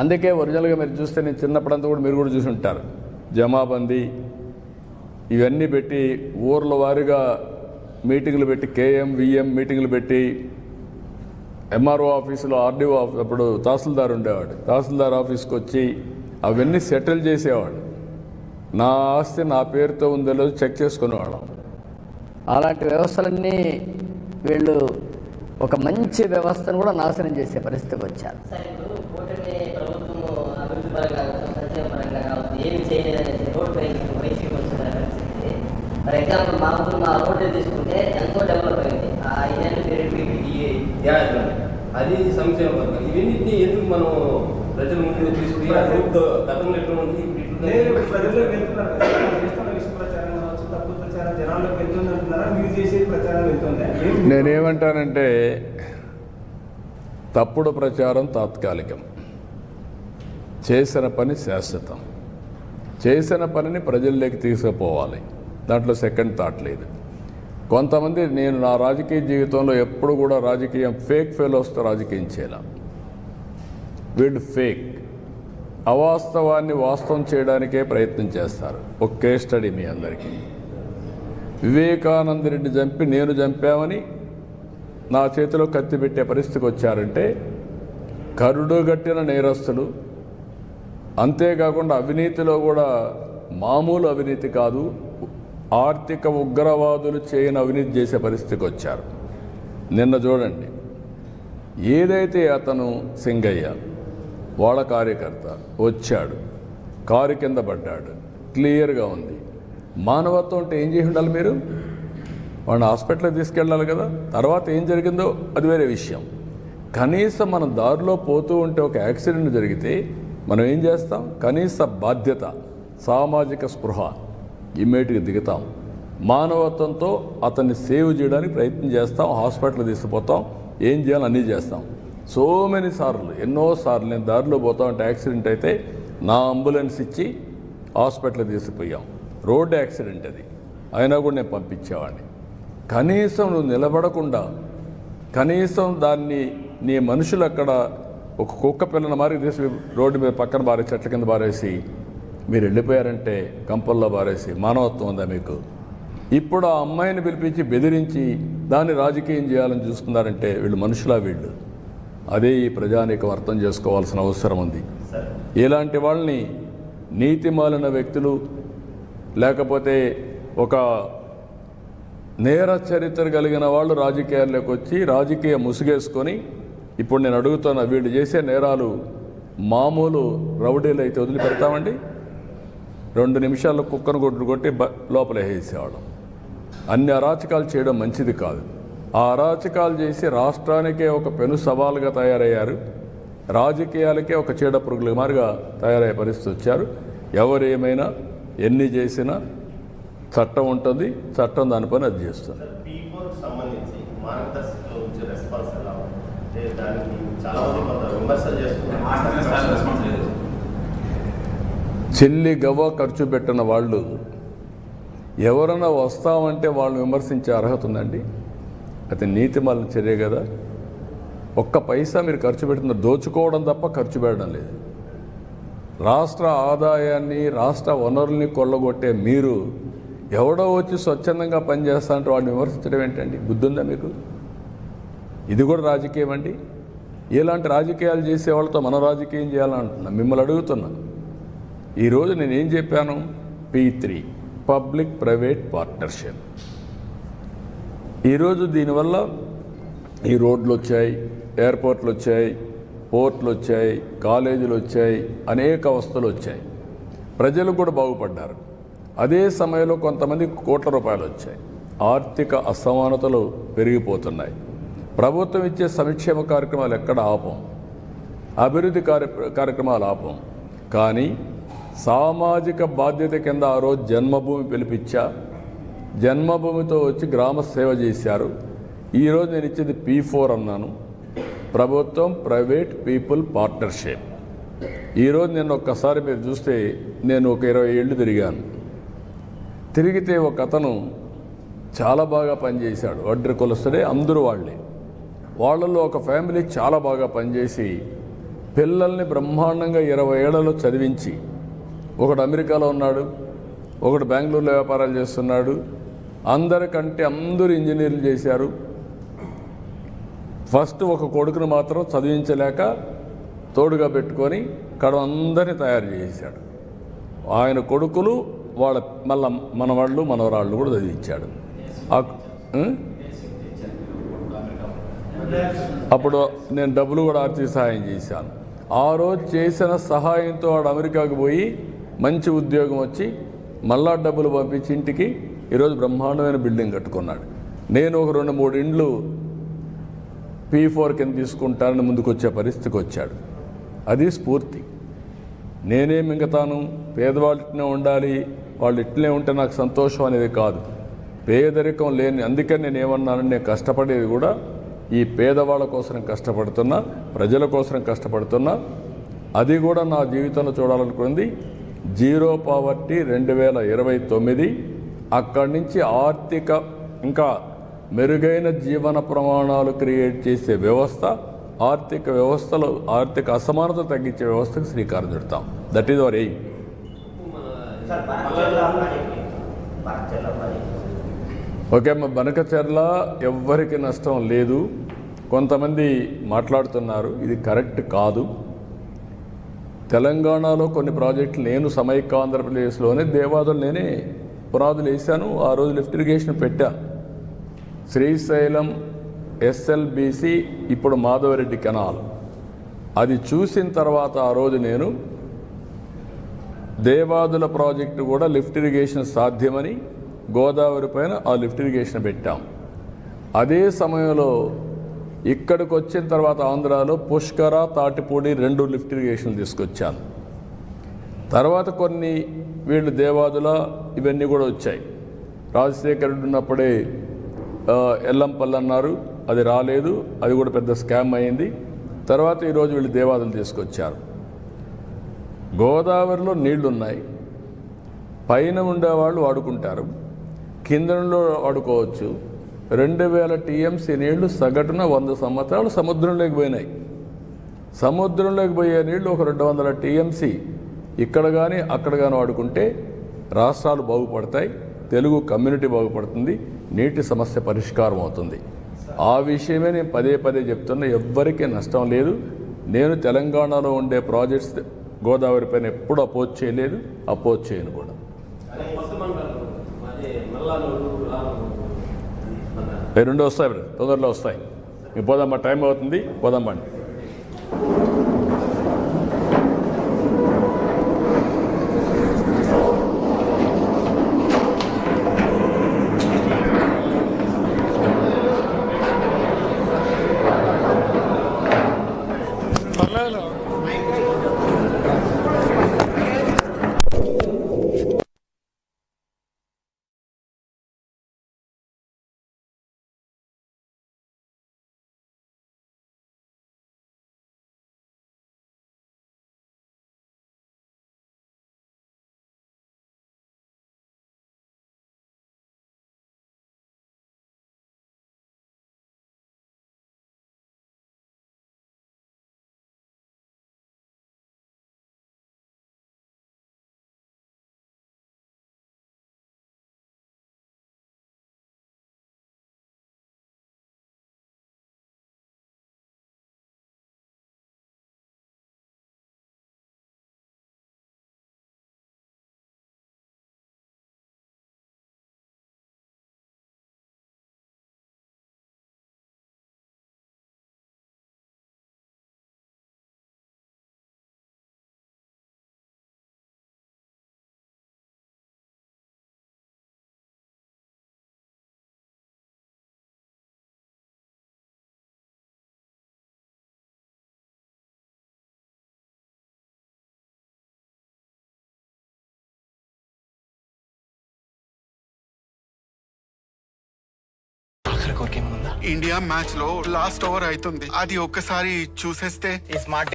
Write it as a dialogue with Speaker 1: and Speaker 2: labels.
Speaker 1: అందుకే ఒరిజినల్గా మీరు చూస్తే నేను చిన్నప్పుడంతా కూడా మీరు కూడా చూసి ఉంటారు. జమాబందీ ఇవన్నీ పెట్టి ఊర్ల వారీగా మీటింగులు పెట్టి కేఎం విఎం మీటింగులు పెట్టి ఎంఆర్ఓ ఆఫీసులో ఆర్డీఓ ఆఫీస్ అప్పుడు తహసీల్దార్ ఉండేవాడు. తహసీల్దార్ ఆఫీస్కి వచ్చి అవన్నీ సెటిల్ చేసేవాడు. నా ఆస్తి నా పేరుతో ఉందో లేదో చెక్ చేసుకునేవాళ్ళం.
Speaker 2: అలాంటి వ్యవస్థలన్నీ వీళ్ళు ఒక మంచి వ్యవస్థను కూడా నాశనం చేసే పరిస్థితికి వచ్చారు
Speaker 3: సార్ ఇప్పుడు కూటమి ప్రభుత్వం అభివృద్ధి పరంగా కావచ్చు సంక్షేమ పరంగా కావచ్చు ఏమి చేయలేదని రోడ్ పై వైసీపీ వచ్చిన పరిస్థితి ఫర్ ఎగ్జాంపుల్ మా ఊరు మా రోడ్డు తీసుకుంటే ఎంతో డెవలప్ అయింది ఆ ఐదేళ్ళు పీరియడ్ వీటికి
Speaker 4: ఏడాది అది సంక్షేమ పథకం ఇవన్నింటినీ ఎందుకు మనం ప్రజల ముందు తీసుకుని గతంలో ఎట్లా ఉంది
Speaker 5: ప్రజల్లో వెళ్తున్నారు చేస్తున్న ప్రచారం కావచ్చు, తప్పుడు ప్రచారం వెళ్తుంది అంటున్నారా? మీరు చేసే ప్రచారం వెళ్తుందా?
Speaker 1: నేనేమంటానంటే తప్పుడు ప్రచారం తాత్కాలికం. చేసిన పని శాశ్వతం. చేసిన పనిని ప్రజల్లోకి తీసుకుపోవాలి. దాంట్లో సెకండ్ థాట్ లేదు. కొంతమంది నేను నా రాజకీయ జీవితంలో ఎప్పుడు కూడా రాజకీయం ఫేక్ ఫెలోస్తో రాజకీయం చేయాల. వీళ్ళు ఫేక్ అవాస్తవాన్ని వాస్తవం చేయడానికే ప్రయత్నం చేస్తారు. ఒక కేస్ స్టడీ మీ అందరికీ. వివేకానంద రెడ్డి చంపి నేను చంపామని నా చేతిలో కత్తి పెట్టే పరిస్థితికి వచ్చారంటే కరుడుగట్టిన నేరస్తులు అంతేకాకుండా అవినీతిలో కూడా మామూలు అవినీతి కాదు ఆర్థిక ఉగ్రవాదులు చేయని అవినీతి చేసే పరిస్థితికి వచ్చారు. నిన్న చూడండి ఏదైతే అతను సింగయ్య వాళ్ళ కార్యకర్త వచ్చాడు కారు కింద పడ్డాడు క్లియర్గా ఉంది. మానవత్వం అంటే ఏం చేసి ఉండాలి మీరు? వాడిని హాస్పిటల్కి తీసుకెళ్ళాలి కదా తర్వాత ఏం జరిగిందో అది వేరే విషయం. కనీసం మనం దారిలో పోతూ ఉంటే ఒక యాక్సిడెంట్ జరిగితే మనం ఏం చేస్తాం? కనీస బాధ్యత సామాజిక స్పృహ ఇమ్మీడియట్గా దిగుతాం. మానవత్వంతో అతన్ని సేవ్ చేయడానికి ప్రయత్నం చేస్తాం హాస్పిటల్ తీసుకుపోతాం ఏం చేయాలో అన్నీ చేస్తాం. సో మెనీ సార్లు ఎన్నో సార్లు నేను దారిలో పోతా ఉంటే యాక్సిడెంట్ అయితే నా అంబులెన్స్ ఇచ్చి హాస్పిటల్ తీసుకుపోయాం. రోడ్డు యాక్సిడెంట్ అది. అయినా కూడా నేను పంపించేవాడిని. కనీసం నువ్వు నిలబడకుండా కనీసం దాన్ని నీ మనుషులు అక్కడ ఒక కుక్క పిల్లని మారి తీసి రోడ్డు మీద పక్కన బారేసి చెట్ల కింద బారేసి మీరు వెళ్ళిపోయారంటే కంపల్లో బారేసి మానవత్వం ఉందా మీకు? ఇప్పుడు ఆ అమ్మాయిని పిలిపించి బెదిరించి దాన్ని రాజకీయం చేయాలని చూస్తున్నారంటే వీళ్ళు మనుషులా వీళ్ళు? అదే ఈ ప్రజానీకం అర్థం చేసుకోవాల్సిన అవసరం ఉంది. ఇలాంటి వాళ్ళని నీతి మాలిన వ్యక్తులు లేకపోతే ఒక నేర చరిత్ర కలిగిన వాళ్ళు రాజకీయాల్లోకి వచ్చి రాజకీయ ముసుగేసుకొని ఇప్పుడు నేను అడుగుతున్న వీళ్ళు చేసే నేరాలు మామూలు రౌడీలు అయితే వదిలిపెడతామండి? రెండు నిమిషాల్లో కుక్కను కొట్టు కొట్టి బ లోపల వేసేవాళ్ళం. అన్ని అరాచకాలు చేయడం మంచిది కాదు. ఆ అరాచకాలు చేసి రాష్ట్రానికే ఒక పెను సవాలుగా తయారయ్యారు. రాజకీయాలకే ఒక చీడ పురుగుల మారిగా తయారయ్యే పరిస్థితి వచ్చారు. ఎవరు ఏమైనా ఎన్ని చేసినా చట్టం ఉంటుంది చట్టం దానిపైన అది చేస్తుంది.
Speaker 6: అంటే దానికి చాలా మంది కొంత విమర్శలు చేస్తున్నారు.
Speaker 1: చెల్లి గవ్వ ఖర్చు పెట్టిన వాళ్ళు ఎవరైనా వస్తామంటే వాళ్ళని విమర్శించే అర్హత ఉందండి. అది నీతిమాలిన చర్య కదా. ఒక్క పైసా మీరు ఖర్చు పెట్టిన దోచుకోవడం తప్ప ఖర్చు పెట్టడం లేదు. రాష్ట్ర ఆదాయాన్ని రాష్ట్ర వనరుల్ని కొల్లగొట్టే మీరు ఎవడో వచ్చి స్వచ్ఛందంగా పనిచేస్తా అంటే వాడిని విమర్శించడం ఏంటండి? బుద్ధి ఉందా మీకు? ఇది కూడా రాజకీయం అండి. ఇలాంటి రాజకీయాలు చేసే వాళ్ళతో మనం రాజకీయం చేయాలంటున్నా మిమ్మల్ని అడుగుతున్నా. ఈరోజు నేనేం చెప్పాను? P three public private partnership ఈరోజు దీనివల్ల ఈ రోడ్లు వచ్చాయి ఎయిర్పోర్ట్లు వచ్చాయి పోర్ట్లు వచ్చాయి కాలేజీలు వచ్చాయి అనేక వస్తువులు వచ్చాయి. ప్రజలు కూడా బాగుపడ్డారు. అదే సమయంలో కొంతమంది కోట్ల రూపాయలు వచ్చాయి. ఆర్థిక అసమానతలు పెరిగిపోతున్నాయి. ప్రభుత్వం ఇచ్చే సంక్షేమ కార్యక్రమాలు ఎక్కడ ఆపం? అభివృద్ధి కార్య కార్యక్రమాలు ఆపం. కానీ సామాజిక బాధ్యత కింద ఆ రోజు జన్మభూమి పిలిపించా. జన్మభూమితో వచ్చి గ్రామ సేవ చేశారు. ఈరోజు నేను ఇచ్చేది పీ ఫోర్ అన్నాను. ప్రభుత్వం ప్రైవేట్ పీపుల్ పార్ట్నర్షిప్. ఈరోజు నేను ఒక్కసారి మీరు చూస్తే నేను ఒక ఇరవై ఏళ్ళు తిరిగాను. తిరిగితే ఒక అతను చాలా బాగా పనిచేశాడు. వడ్రి కులస్తుడే అందరూ వాళ్ళే. వాళ్ళల్లో ఒక ఫ్యామిలీ చాలా బాగా పనిచేసి పిల్లల్ని బ్రహ్మాండంగా ఇరవై ఏళ్ళలో చదివించి ఒకడు అమెరికాలో ఉన్నాడు ఒకడు బెంగళూరులో వ్యాపారాలు చేస్తున్నాడు అందరికంటే అందరూ ఇంజనీర్లు చేశారు. ఫస్ట్ ఒక కొడుకును మాత్రం చదివించలేక తోడుగా పెట్టుకొని కడవ అందరినీ తయారు చేశాడు ఆయన కొడుకులు వాళ్ళ మళ్ళా మనవాళ్ళు మనవరాళ్ళు కూడా చదివించాడు. ఆ- అప్పుడు నేను డబ్బులు కూడా ఆర్థిక సహాయం చేశాను. ఆ రోజు చేసిన సహాయంతో వాడు అమెరికాకు పోయి మంచి ఉద్యోగం వచ్చి మళ్ళా డబ్బులు పంపించి ఇంటికి ఈరోజు బ్రహ్మాండమైన బిల్డింగ్ కట్టుకున్నాడు. నేను ఒక రెండు మూడు ఇండ్లు పీ ఫోర్ కింద తీసుకుంటానని ముందుకు వచ్చే పరిస్థితికి వచ్చాడు. అది స్ఫూర్తి. నేనే మింగతాను పేదవాళ్ళు ఇట్లనే ఉండాలి వాళ్ళు ఇట్లనే ఉంటే నాకు సంతోషం అనేది కాదు. పేదరికం లేని అందుకని నేను ఏమన్నాను నేను కష్టపడేది కూడా ఈ పేదవాళ్ళ కోసం కష్టపడుతున్నా ప్రజల కోసం కష్టపడుతున్నా అది కూడా నా జీవితంలో చూడాలనుకుంది. జీరో పావర్టీ రెండు వేల ఇరవై తొమ్మిది అక్కడి నుంచి ఆర్థిక ఇంకా మెరుగైన జీవన ప్రమాణాలు క్రియేట్ చేసే వ్యవస్థ ఆర్థిక వ్యవస్థలో ఆర్థిక అసమానత తగ్గించే వ్యవస్థకు శ్రీకారం చుడతాం. That is our aim
Speaker 6: sir Banakacherla project Banakacherla project
Speaker 1: okay మా బనకచెర్ల ఎవ్వరికి నష్టం లేదు. కొంతమంది మాట్లాడుతున్నారు ఇది కరెక్ట్ కాదు. తెలంగాణలో కొన్ని ప్రాజెక్టులు నేను సమైక్య ఆంధ్రప్రదేశ్లోనే దేవాదులు నేనే పునాదులు వేశాను ఆ రోజు లిఫ్ట్ ఇరిగేషన్ పెట్టా. శ్రీశైలం ఎస్ఎల్బిసి ఇప్పుడు మాధవరెడ్డి కెనాల్. అది చూసిన తర్వాత ఆ రోజు నేను దేవాదుల ప్రాజెక్టు కూడా లిఫ్ట్ ఇరిగేషన్ సాధ్యమని గోదావరి పైన ఆ లిఫ్ట్ ఇరిగేషన్ పెట్టాం. అదే సమయంలో ఇక్కడికి వచ్చిన తర్వాత ఆంధ్రాలో పుష్కర తాటిపూడి రెండు లిఫ్ట్ ఇరిగేషన్ తీసుకొచ్చాను తర్వాత కొన్ని వీళ్ళు దేవాదుల ఇవన్నీ కూడా వచ్చాయి. రాజశేఖరుడు ఉన్నప్పుడే ఎల్లంపల్లి అన్నారు అది రాలేదు అది కూడా పెద్ద స్కామ్ అయింది. తర్వాత ఈరోజు వీళ్ళు దేవాదులు తీసుకొచ్చారు. గోదావరిలో నీళ్ళున్నాయి. పైన ఉండేవాళ్ళు వాడుకుంటారు. కిందంలో వాడుకోవచ్చు. రెండు వేల టీఎంసీ నీళ్ళు సగటున వంద సంవత్సరాలు సముద్రంలోకి పోయినాయి. సముద్రంలోకి పోయే నీళ్ళు ఒక రెండు వందల టీఎంసీ. ఇక్కడ కానీ అక్కడ కానీ వాడుకుంటే రాష్ట్రాలు బాగుపడతాయి తెలుగు కమ్యూనిటీ బాగుపడుతుంది నీటి సమస్య పరిష్కారం అవుతుంది. ఆ విషయమే నేను పదే పదే చెప్తున్నా ఎవ్వరికీ నష్టం లేదు. నేను తెలంగాణలో ఉండే ప్రాజెక్ట్స్ గోదావరి పైన ఎప్పుడు అపోజ్ చేయలేదు అపోజ్ చేయను కూడా
Speaker 4: కొత్త మండలం అదే మల్లానూరు రామూరు మన
Speaker 1: అవి రెండు వస్తాయి బ్రదర్. తొందరలో వస్తాయి. ఇంక పోదామా టైం అవుతుంది పోదామండి
Speaker 7: ఇండియా మ్యాచ్లో లాస్ట్ ఓవర్ అవుతుంది. అది ఒక్కసారి చూసేస్తే
Speaker 8: ఈ స్మార్ట్